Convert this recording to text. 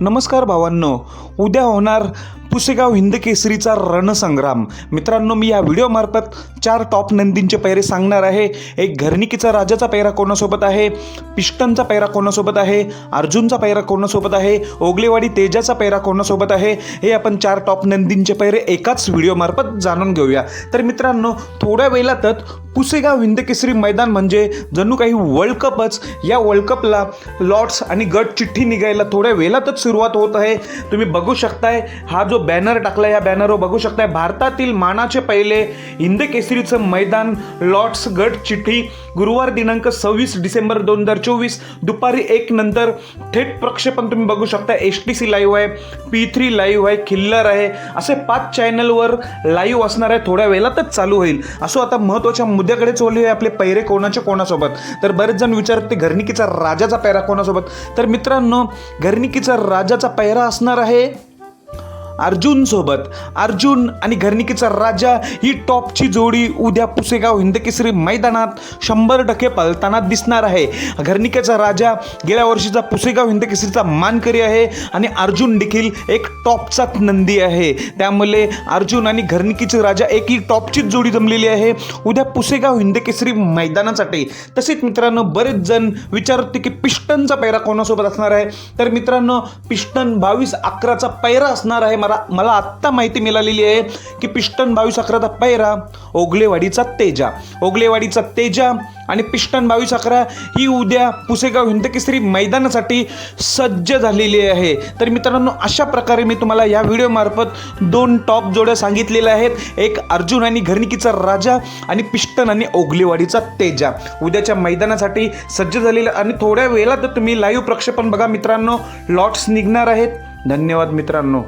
नमस्कार भावांनो. उद्या होणार पुसेगाव हिंद केसरीचा रणसंग्राम. मित्रांनो मी या व्हिडिओमार्फत चार टॉप नंदींचे पैरे सांगणार आहे. एक घरणिकीचा राजाचा पैरा कोणासोबत आहे? पिष्टनचा पैरा कोणासोबत आहे? अर्जुनचा पैरा कोणासोबत आहे? ओगलेवाडी तेजाचा पैरा कोणासोबत आहे? हे आपण चार टॉप नंदींचे पैरे एकाच व्हिडिओमार्फत जाणून घेऊया. तर मित्रांनो थोड्या वेळातच पुसेगाव हिंदकेसरी मैदान म्हणजे जणू काही वर्ल्ड कपच या वर्ल्ड कपला लॉट्स आणि गट चिठ्ठी निघायला थोड्या वेळातच सुरुवात होत आहे. तुम्ही बघू शकताय हा जो बॅनर टाकला या बॅनरवर बघू शकताय भारतातील मानाचे पहिले हिंदकेसरीचं मैदान लॉट्स गट चिठ्ठी गुरुवार दिनांक सव्वीस डिसेंबर दोन हजार चोवीस दुपारी एक नंतर थेट प्रक्षेपण तुम्ही बघू शकता एच टी सी लाईव्ह आहे पी थ्री लाईव्ह आहे खिल्लर आहे. असे पाच चॅनलवर लाईव्ह असणार आहे थोड्या वेळातच चालू होईल. असो आता महत्त्वाच्या मुद्द्याकडे चोरले आहे आपले पैरे कोणाचे कोणासोबत? तर बरेच जण विचारते घरनिकीचा राजाचा पैरा कोणासोबत? तर मित्रांनो घरनिकीचा राजाचा पैरा असणार आहे अर्जुन सोबत अर्जुन आणि घरनिकीचा राजा ही टॉपची जोडी उद्या पुसेगाव हिंदकेसरी मैदानात शंभर टक्के पळताना दिसणार आहे. घरणिकेचा राजा गेल्या वर्षीचा पुसेगाव हिंदकेसरीचा मानकरी आहे आणि अर्जुन देखील एक टॉपचाच नंदी आहे. त्यामुळे अर्जुन आणि घरनिकीचे राजा एक ही टॉपचीच जोडी जमलेली आहे. उद्या पुसेगाव हिंदकेसरी मैदानासाठी. तसेच मित्रांनो बरेच जण विचारते की पिस्टनचा पैरा कोणासोबत असणार आहे? तर मित्रांनो पिस्टन बावीस अकराचा पैरा असणार आहे मला मला आत्ता माहिती मिळालेली आहे की पिष्टन बावीस अकराचा पैरा ओगलेवाडीचा तेजा. ओगलेवाडीचा तेजा आणि पिष्टन बावीस अकरा ही उद्या पुसेगाव हिंदकेसरी मैदानासाठी सज्ज झालेली आहे. तर मित्रांनो अशा प्रकारे मी तुम्हाला या व्हिडिओमार्फत दोन टॉप जोड्या सांगितलेल्या आहेत. एक अर्जुन आणि घरणिकीचा राजा आणि पिष्टन आणि ओगलेवाडीचा तेजा. उद्याच्या मैदानासाठी सज्ज झालेला आणि थोड्या वेळात तुम्ही लाईव्ह प्रक्षेपण बघा मित्रांनो. लॉट्स निघणार आहेत. धन्यवाद मित्रांनो.